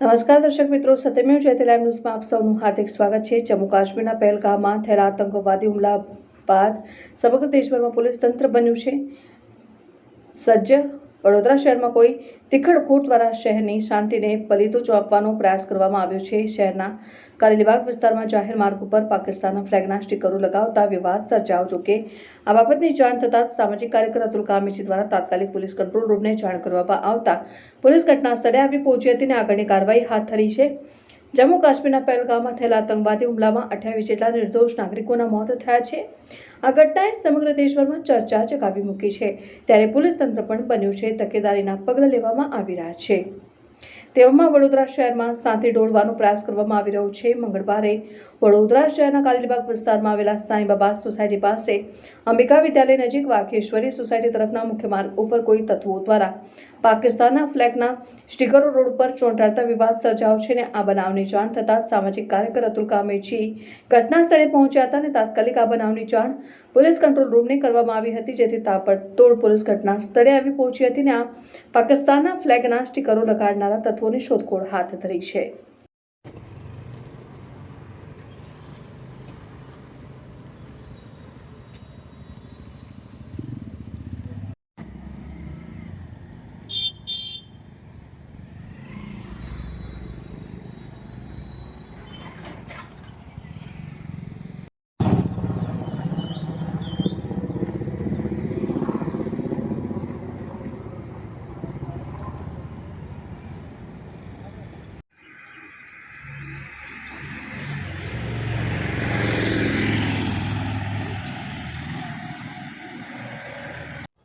નમસ્કાર દર્શક મિત્રો, સત્યમેવ જયતે લાઈવ ન્યૂઝમાં આપ સૌનું હાર્દિક સ્વાગત છે. જમ્મુ કાશ્મીરના પહેલગામમાં થયેલા આતંકવાદી હુમલા બાદ સમગ્ર દેશભરમાં પોલીસ તંત્ર બન્યું છે. સજ્જ વડોદરા શહેરમાં કોઈ તિખડખોટ દ્વારા શહેરની શાંતિને પલીતો ચોંપવાનો પ્રયાસ કરવામાં આવ્યો છે. શહેરના કારેલીબાગ વિસ્તારમાં જાહેર માર્ગ ઉપર પાકિસ્તાનના ફ્લેગના સ્ટીકરો લગાવતા વિવાદ સર્જાયો જોકે આ બાબતની જાણ થતાં જ સામાજિક કાર્યકર અતુલ કામેજી દ્વારા તાત્કાલિક પોલીસ કંટ્રોલ રૂમને જાણ કરવામાં આવતા પોલીસ ઘટના સ્થળે આવી પહોંચી હતી અને આગળની કાર્યવાહી હાથ ધરી છે. જમ્મુ કાશ્મીરના પહેલગામમાં થયેલા આતંકવાદી હુમલામાં અઠ્યાવીસ જેટલા નિર્દોષ નાગરિકોના મોત થયા છે. આ ઘટનાએ સમગ્ર દેશભરમાં ચર્ચા ચકાવી મૂકી છે. ત્યારે પોલીસ તંત્ર પણ બન્યું છે. તકેદારીના પગલાં લેવામાં આવી રહ્યા છે. તેવામાં વડોદરા શહેરમાં શાંતિ ડોળવાનો પ્રયાસ કરવામાં આવી રહ્યો છે. મંગળવારે વડોદરા શહેરના કાલીબાગ વિસ્તારમાં આવેલા સાંઈબાબા સોસાયટી પાસે અંબિકા વિદ્યાલય નજીક વાઘેશ્વરી સોસાયટી તરફના મુખ્ય માર્ગ ઉપર કોઈ તત્વો દ્વારા પાકિસ્તાનના ફ્લેગના સ્ટીકરો રોડ પર ચોંટાડતા વિવાદ સર્જાયો છે અને આ બનાવની જાણ થતાં સામાજિક કાર્યકર અતુલ કામેજી ઘટના સ્થળે પહોંચ્યા હતા અને તાત્કાલિક આ બનાવની જાણ પોલીસ કંટ્રોલ રૂમને કરવામાં આવી હતી, જેથી તાપડતોડ પોલીસ ઘટના સ્થળે આવી પહોંચી હતી અને આ પાકિસ્તાનના ફ્લેગના સ્ટીકરો લગાડનારા તત્વોની શોધખોળ હાથ ધરી છે.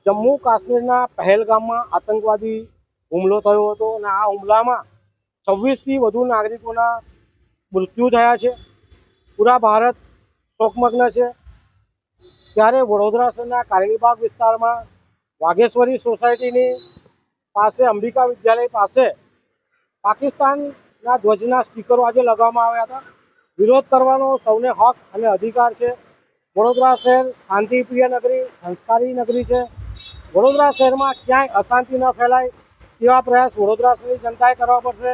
જમ્મુ કાશ્મીરના પહેલગામમાં આતંકવાદી હુમલો થયો હતો અને આ હુમલામાં છવ્વીસથી વધુ નાગરિકોના મૃત્યુ થયા છે. પૂરા ભારત શોકમગ્ન છે. ત્યારે વડોદરા શહેરના કારેલીબાગ વિસ્તારમાં વાઘેશ્વરી સોસાયટીની પાસે અંબિકા વિદ્યાલય પાસે પાકિસ્તાનના ધ્વજના સ્ટીકરો આજે લગાવવામાં આવ્યા હતા. વિરોધ કરવાનો સૌને હક અને અધિકાર છે. વડોદરા શહેર શાંતિપ્રિય નગરી, સંસ્કારી નગરી છે. વડોદરા શહેરમાં ક્યાંય અશાંતિ ન ફેલાય તેવા પ્રયાસ વડોદરા શહેરની જનતાએ કરવા પડશે.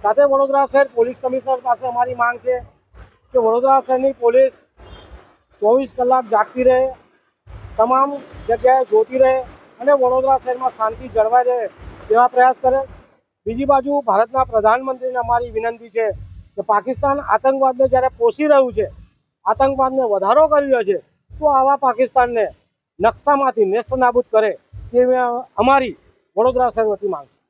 સાથે વડોદરા શહેર પોલીસ કમિશનર પાસે અમારી માંગ છે કે વડોદરા શહેરની પોલીસ ચોવીસ કલાક જાગતી રહે, તમામ જગ્યાએ જોતી રહે અને વડોદરા શહેરમાં શાંતિ જળવાઈ રહે તેવા પ્રયાસ કરે. બીજી બાજુ ભારતના પ્રધાનમંત્રીને અમારી વિનંતી છે કે પાકિસ્તાન આતંકવાદને જ્યારે પોષી રહ્યું છે, આતંકવાદને વધારો કરી રહ્યો છે, તો આવા પાકિસ્તાનને નકશામાંથી નેસ્ત નાબૂદ કરે તેવી અમારી વડોદરા શહેર વતી માંગ છે.